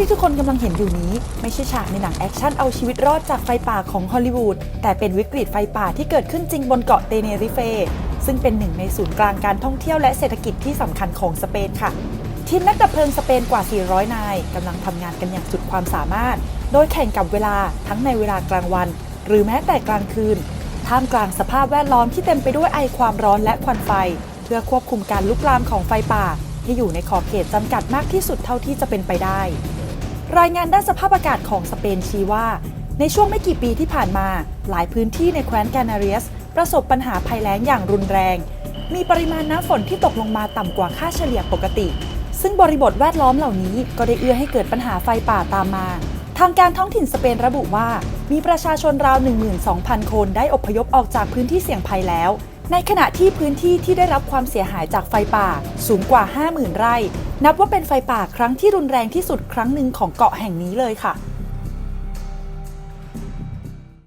ที่ทุกคนกำลังเห็นอยู่นี้ ไม่ใช่ฉากในหนังแอคชั่นเอาชีวิตรอดจากไฟป่าของฮอลลีวูดแต่เป็นวิกฤตไฟป่าที่เกิดขึ้นจริงบนเกาะเตเนริเฟ ซึ่งเป็นหนึ่งในศูนย์กลางการท่องเที่ยวและเศรษฐกิจที่สำคัญของสเปนค่ะ ทีมนักดับเพลิงสเปนกว่า 400 นายกำลังทำงานกันอย่างสุดความสามารถ โดยแข่งกับเวลาทั้งในเวลากลางวัน หรือแม้แต่กลางคืน ท่ามกลางสภาพแวดล้อมที่เต็มไปด้วยไอความร้อนและควันไฟ เพื่อควบคุมการลุกลามของไฟป่า ที่อยู่ในขอบเขตจำกัดมากที่สุดเท่าที่จะเป็นไปได้ รายงานด้านสภาพอากาศของสเปนชี้ว่า ในช่วงไม่กี่ปีที่ผ่านมา หลายพื้นที่ในแคว้นแกนาเรียส ประสบปัญหาภัยแล้งอย่างรุนแรง มีปริมาณน้ำฝนที่ตกลงมาต่ำกว่าค่าเฉลี่ยปกติ ซึ่งบริบทแวดล้อมเหล่านี้ก็ได้เอื้อให้เกิดปัญหาไฟป่าตามมา ทางการท้องถิ่นสเปนระบุว่า มีประชาชนราว 12,000 คนได้อพยพออกจากพื้นที่เสี่ยงภัยแล้ว ในขณะที่พื้นที่ที่ได้รับความเสียหายจากไฟป่าสูงกว่า 50,000 ไร่ นับว่าเป็นไฟป่าครั้งที่รุนแรงที่สุดครั้งหนึ่งของเกาะแห่งนี้เลยค่ะ